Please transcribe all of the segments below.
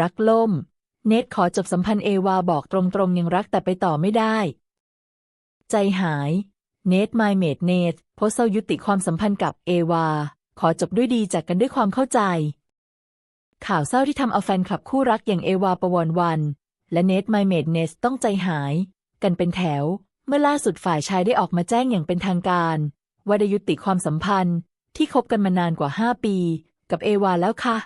รักล่ม เนทขอจบสัมพันธ์เอวาบอกตรงๆยังรักแต่ไปต่อไม่ได้ ใจหาย เนทไมเมดเนทโพสต์เศร้ายุติความสัมพันธ์กับเอวา ขอจบด้วยดีจากกันด้วยความเข้าใจ ข่าวเศร้าที่ทำเอาแฟนคลับคู่รักอย่างเอวาประวรวัน และเนทไมเมดเนสต้องใจหาย กันเป็นแถว เมื่อล่าสุดฝ่ายชายได้ออกมาแจ้งอย่างเป็นทางการ ว่าได้ยุติความสัมพันธ์ที่คบกันมานานกว่า 5 ปี กับเอวาแล้วค่ะ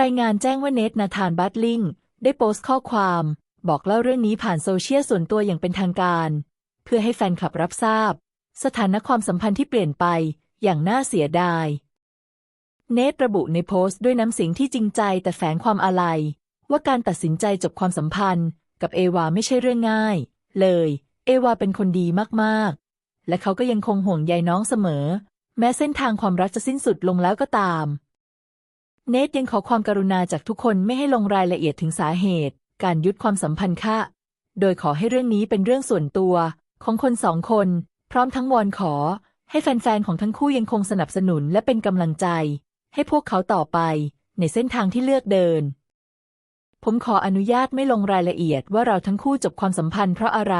รายงานแจ้งว่าเนทนาธานบัตลิงได้โพสต์ข้อความ บอกเล่าเรื่องนี้ผ่านโซเชียลส่วนตัวอย่างเป็นทางการ เพื่อให้แฟนคลับรับทราบ สถานะความสัมพันธ์ที่เปลี่ยนไปอย่างน่าเสียดาย เนทระบุในโพสต์ด้วยน้ำเสียงที่จริงใจแต่แฝงความอาลัย ว่าการตัดสินใจจบความสัมพันธ์ กับเอวาไม่ใช่เรื่องง่าย เลย เอวาเป็นคนดีมากๆ และเขาก็ยังคงห่วงใยน้องเสมอ แม้เส้นทางความรักจะสิ้นสุดลงแล้วก็ตาม เนทยังขอความกรุณาจากทุกคนไม่ให้ลงรายละเอียดถึงสาเหตุ การยุดความสัมพันธ์ค่ะ โดยขอให้เรื่องนี้เป็นเรื่องส่วนตัวของคนสองคน พร้อมทั้งวอนขอ ให้แฟนๆของทั้งคู่ยังคงสนับสนุนและเป็นกำลังใจ ให้พวกเขาต่อไป ในเส้นทางที่เลือกเดิน ผมขออนุญาตไม่ลงรายละเอียดว่าเราทั้งคู่จบความสัมพันธ์เพราะอะไร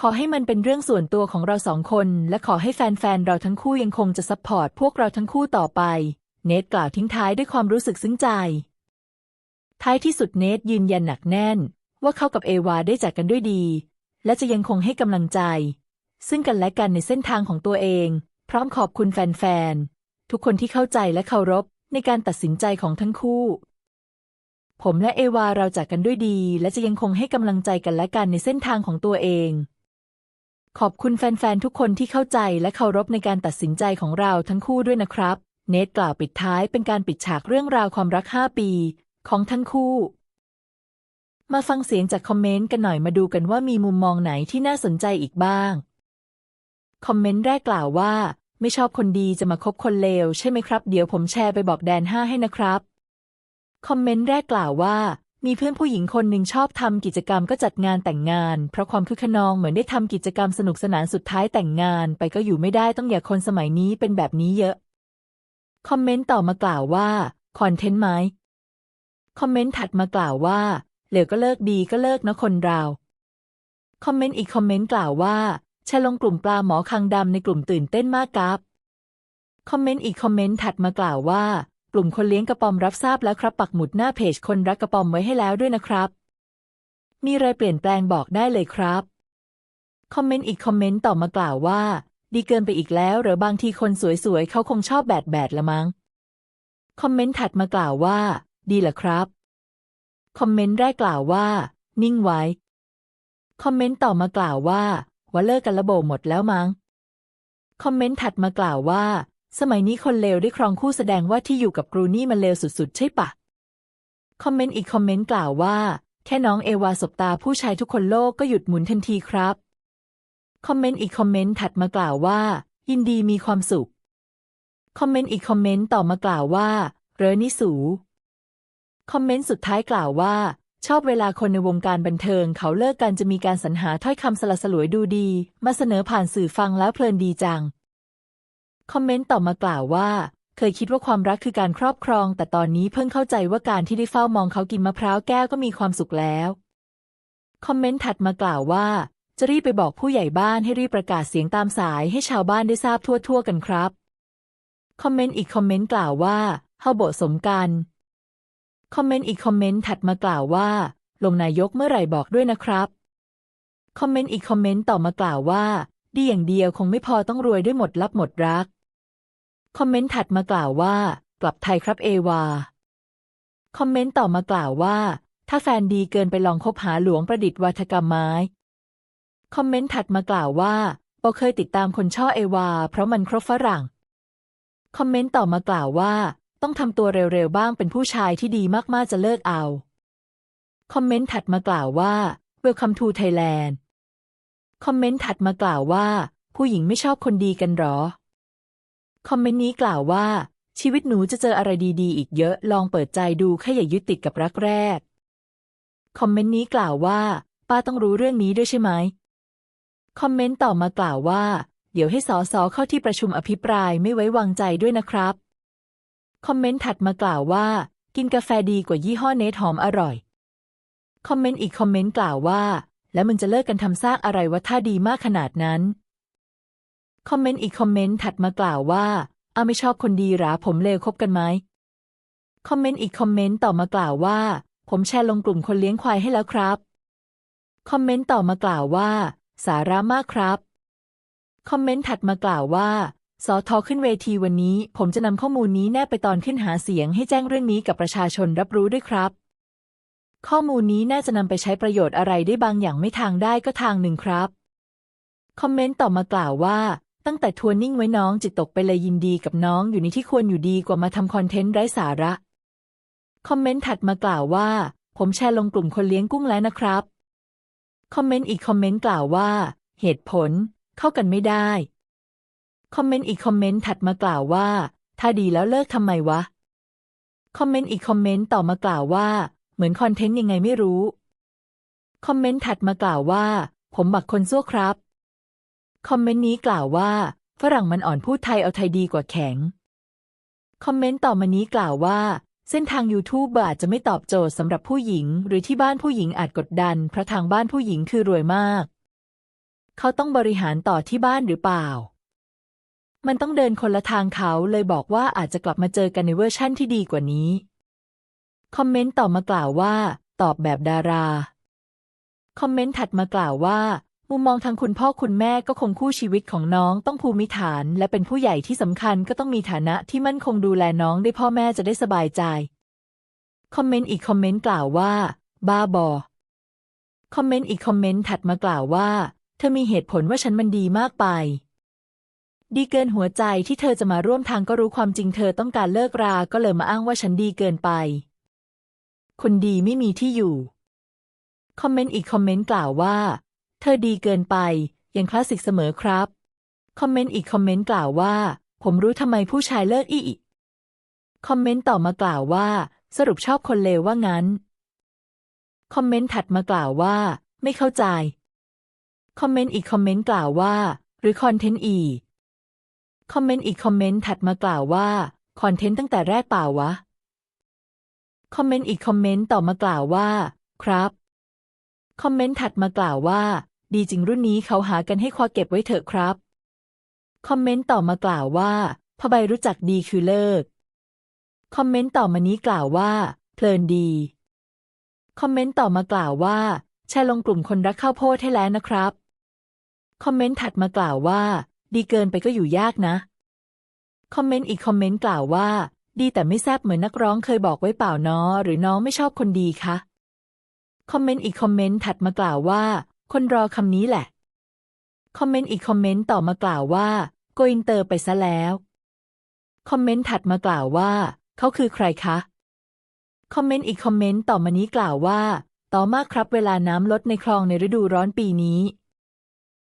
ขอให้มันเป็นเรื่องส่วนตัวของเราสองคน และขอให้แฟนๆเราทั้งคู่ยังคงจะซัพพอร์ตพวกเราทั้งคู่ต่อไป เนทกล่าวทิ้งท้ายด้วยความรู้สึกซึ้งใจ ท้ายที่สุดเนทยืนยันหนักแน่น ว่าเขากับเอวาได้จากกันด้วยดี และจะยังคงให้กำลังใจ ซึ่งกันและกันในเส้นทางของตัวเอง พร้อมขอบคุณแฟนๆ ทุกคนที่เข้าใจและเคารพในการตัดสินใจของทั้งคู่ ผมและเอวาเราจากกันด้วยดี และจะยังคงให้กำลังใจกันและกันในเส้นทางของตัวเอง ขอบคุณแฟนๆ ทุกคนที่เข้าใจและเคารพในการตัดสินใจของเราทั้งคู่ด้วยนะครับ เนทกล่าวปิดท้ายเป็นการปิดฉากเรื่องราวความรัก 5 ปี ของทั้งคู่ มาฟังเสียงจากคอมเมนต์กันหน่อยมาดูกันว่ามีมุมมองไหนที่น่าสนใจอีกบ้าง คอมเมนต์แรกกล่าวว่า ไม่ชอบคนดีจะมาคบคนเลวใช่ไหมครับ เดี๋ยวผมแชร์ไปบอกแดนห้าให้นะครับ คอมเมนต์แรกกล่าวว่ามีเพื่อนผู้หญิงคนหนึ่งชอบทำกิจกรรมก็จัดงานแต่งงาน เพราะความคึกขนองเหมือนได้ทำกิจกรรมสนุกสนานสุดท้ายแต่งงาน ไปก็อยู่ไม่ได้ต้องอย่าคนสมัยนี้เป็นแบบนี้เยอะ คอมเมนต์ต่อมากล่าวว่า คอนเทนต์ไหมคอมเมนต์ถัดมากล่าวว่า เหลวก็เลิกดีก็เลิกนะคนเรา คอมเมนต์อีกคอมเมนต์กล่าวว่าแชร์ลงกลุ่มปลาหมอคังดำในกลุ่มตื่นเต้นมากครับคอมเมนต์อีกคอมเมนต์ถัดมากล่าวว่า กลุ่มคนเลี้ยงกระป๋อมรับทราบแล้วครับ ปักหมุดหน้าเพจคนรักกระป๋อมไว้ให้แล้วด้วยนะครับ มีอะไรเปลี่ยนแปลงบอกได้เลยครับ คอมเมนต์อีกคอมเมนต์ต่อมากล่าวว่า ดีเกินไปอีกแล้วหรือบางทีคนสวยๆเขาคงชอบแบดแบดละมั้ง คอมเมนต์ถัดมากล่าวว่า ดีเหรอครับ คอมเมนต์แรกกล่าวว่า นิ่งไว้ คอมเมนต์ต่อมากล่าวว่าว่าเลิกกันระโบหมดแล้วมั้ง คอมเมนต์ถัดมากล่าวว่า สมัยนี้คนเลวได้ครองคู่แสดงว่าที่อยู่กับกรูนี่มันเลวสุดๆ ใช่ปะ คอมเมนต์อีกคอมเมนต์กล่าวว่า แค่น้องเอวาสบตาผู้ชายทุกคนโลกก็หยุดหมุนทันทีครับ คอมเมนต์อีกคอมเมนต์ถัดมากล่าวว่า ยินดีมีความสุข คอมเมนต์อีกคอมเมนต์ต่อมากล่าวว่า เรอนิสู คอมเมนต์สุดท้ายกล่าวว่า ชอบเวลาคนในวงการบันเทิงเขาเลิกกันจะมีการสรรหาถ้อยคำสละสลวยดูดี มาเสนอผ่านสื่อฟังแล้วเพลินดีจัง คอมเมนต์ต่อมากล่าวว่า เคยคิดว่าความรักคือการครอบครอง แต่ตอนนี้เพิ่งเข้าใจว่าการที่ได้เฝ้ามองเขากินมะพร้าวแก้วก็มีความสุขแล้ว คอมเมนต์ถัดมากล่าวว่า จะรีบไปบอกผู้ใหญ่บ้านให้รีบประกาศเสียงตามสายให้ชาวบ้านได้ทราบทั่วๆกันครับ คอมเมนต์อีกคอมเมนต์กล่าวว่าเฮาโบสมกัน คอมเมนต์อีกคอมเมนต์ถัดมากล่าวว่า ลงนายกเมื่อไหร่บอกด้วยนะครับ คอมเมนต์อีกคอมเมนต์ต่อมากล่าวว่า ดีอย่างเดียวคงไม่พอต้องรวยด้วยหมดลับหมดรัก คอมเมนต์ถัดมากล่าวว่า กลับไทยครับเอวา คอมเมนต์ต่อมากล่าวว่า ถ้าแฟนดีเกินไปลองคบหาหลวงประดิษฐ์วัฒกรรมไม้ คอมเมนต์ถัดมากล่าวว่าบอเคยติดตามคนช่อเอวา เพราะมันครบฝรั่ง คอมเมนต์ต่อมากล่าวว่า ต้องทำตัวเร็วๆบ้างเป็นผู้ชายที่ดีมากๆจะเลิกเอา คอมเมนต์ถัดมากล่าวว่า Welcome to Thailand คอมเมนต์ถัดมากล่าวว่า ผู้หญิงไม่ชอบคนดีกันหรอ คอมเมนต์นี้กล่าวว่า ชีวิตหนูจะเจออะไรดีๆ อีกเยอะลองเปิดใจดูแค่อย่ายึดติดกับรักแรก คอมเมนต์นี้กล่าวว่า ป้าต้องรู้เรื่องนี้ด้วยใช่ไหม คอมเมนต์ต่อมากล่าวว่า เดี๋ยวให้สอสอเข้าที่ประชุมอภิปรายไม่ไว้วางใจด้วยนะครับ คอมเมนต์ถัดมากล่าวว่า กินกาแฟดีกว่ายี่ห้อเนทหอมอร่อย คอมเมนต์อีกคอมเมนต์กล่าวว่า แล้วมึงจะเลิกกันทำซากอะไรวะท่าดีมากขนาดนั้น คอมเมนต์อีกคอมเมนต์ถัดมากล่าวว่าอาไม่ชอบคนดีหราผมเลวคบกันไหมคอมเมนต์อีกคอมเมนต์ต่อมากล่าวว่า ผมแชร์ลงกลุ่มคนเลี้ยงควายให้แล้วครับ คอมเมนต์ต่อมากล่าวว่า สาระมากครับ คอมเมนต์ถัดมากล่าวว่าสอทอขึ้นเวทีวันนี้ ผมจะนำข้อมูลนี้แนบไปตอนขึ้นหาเสียงให้แจ้งเรื่องนี้กับประชาชนรับรู้ด้วยครับ ข้อมูลนี้น่าจะนำไปใช้ประโยชน์อะไรได้บางอย่างไม่ทางได้ก็ทางหนึ่งครับ คอมเมนต์ต่อมากล่าวว่าตั้งแต่ทัวร์นิ่งไว้น้องจิตตกไปเลยยินดีกับน้องอยู่ในที่ควรอยู่ดีกว่ามาทำคอนเทนต์ไร้สาระ คอมเมนต์ถัดมากล่าวว่า ผมแชร์ลงกลุ่มคนเลี้ยงกุ้งแล้วนะครับ คอมเมนต์อีกคอมเมนต์กล่าวว่า เหตุผลเข้ากันไม่ได้ คอมเมนต์อีกคอมเมนต์ถัดมากล่าวว่า ถ้าดีแล้วเลิกทำไมวะ คอมเมนต์อีกคอมเมนต์ต่อมากล่าวว่า เหมือนคอนเทนต์ยังไงไม่รู้ คอมเมนต์ถัดมากล่าวว่า ผมบักคนซั่วครับ คอมเมนต์นี้กล่าวว่า ฝรั่งมันอ่อนพูดไทยเอาไทยดีกว่าแข็ง คอมเมนต์ต่อมานี้กล่าวว่า เส้นทาง YouTube อาจจะไม่ตอบโจทย์สำหรับผู้หญิง หรือที่บ้านผู้หญิงอาจกดดัน เพราะทางบ้านผู้หญิงคือรวยมาก เขาต้องบริหารต่อที่บ้านหรือเปล่า มันต้องเดินคนละทางเขาเลยบอกว่าอาจจะกลับมาเจอกันในเวอร์ชั่นที่ดีกว่านี้ คอมเมนต์ต่อมากล่าวว่า ตอบแบบดารา คอมเมนต์ถัดมากล่าวว่า มุมมองทางคุณพ่อคุณแม่ก็คงคู่ชีวิตของน้องต้องภูมิฐาน และเป็นผู้ใหญ่ที่สำคัญก็ต้องมีฐานะที่มั่นคงดูแลน้องได้พ่อแม่จะได้สบายใจ คอมเมนต์อีกคอมเมนต์กล่าวว่า บ้าบอ คอมเมนต์อีกคอมเมนต์ถัดมากล่าวว่า เธอมีเหตุผลว่าฉันมันดีมากไป ดีเกินหัวใจที่เธอจะมาร่วมทางก็รู้ความจริงเธอต้องการเลิกราก็เลยมาอ้างว่าฉันดีเกินไป คนดีไม่มีที่อยู่ คอมเมนต์อีกคอมเมนต์กล่าวว่า เธอดีเกินไป ยังคลาสสิกเสมอครับ คอมเมนต์อีกคอมเมนต์กล่าวว่า ผมรู้ทำไมผู้ชายเลิกอีก คอมเมนต์ต่อมากล่าวว่า สรุปชอบคนเลวว่างั้น คอมเมนต์ถัดมากล่าวว่า ไม่เข้าใจ คอมเมนต์อีกคอมเมนต์กล่าวว่า หรือคอนเทนต์อีคอมเมนต์อีกคอมเมนต์ถัดมากล่าวว่าคอนเทนต์ตั้งแต่แรกเปล่าวะ คอมเมนต์อีกคอมเมนต์ต่อมากล่าวว่า ครับ คอมเมนต์ถัดมากล่าวว่า ดีจริงรุ่นนี้เขาหากันให้คว้าเก็บไว้เถอะครับ คอมเมนต์ต่อมากล่าวว่าพอใบรู้จักดีคือเลิก คอมเมนต์ต่อมานี้กล่าวว่า เพลินดี คอมเมนต์ต่อมากล่าวว่า แชร์ลงกลุ่มคนรักข้าวโพดให้แล้วนะครับ คอมเมนต์ถัดมากล่าวว่า ดีเกินไปก็อยู่ยากนะ คอมเมนต์อีกคอมเมนต์กล่าวว่า ดีแต่ไม่แซบเหมือนนักร้องเคยบอกไว้เปล่าน้อหรือน้องไม่ชอบคนดีคะ คอมเมนต์อีกคอมเมนต์ถัดมากล่าวว่า คนรอคำนี้แหละ คอมเมนต์อีกคอมเมนต์ต่อมากล่าวว่าโกอินเตอร์ไปซะแล้ว คอมเมนต์ถัดมากล่าวว่า เขาคือใครคะ คอมเมนต์อีกคอมเมนต์ต่อมานี้กล่าวว่า ต่อมากครับเวลาน้ำลดในคลองในฤดูร้อนปีนี้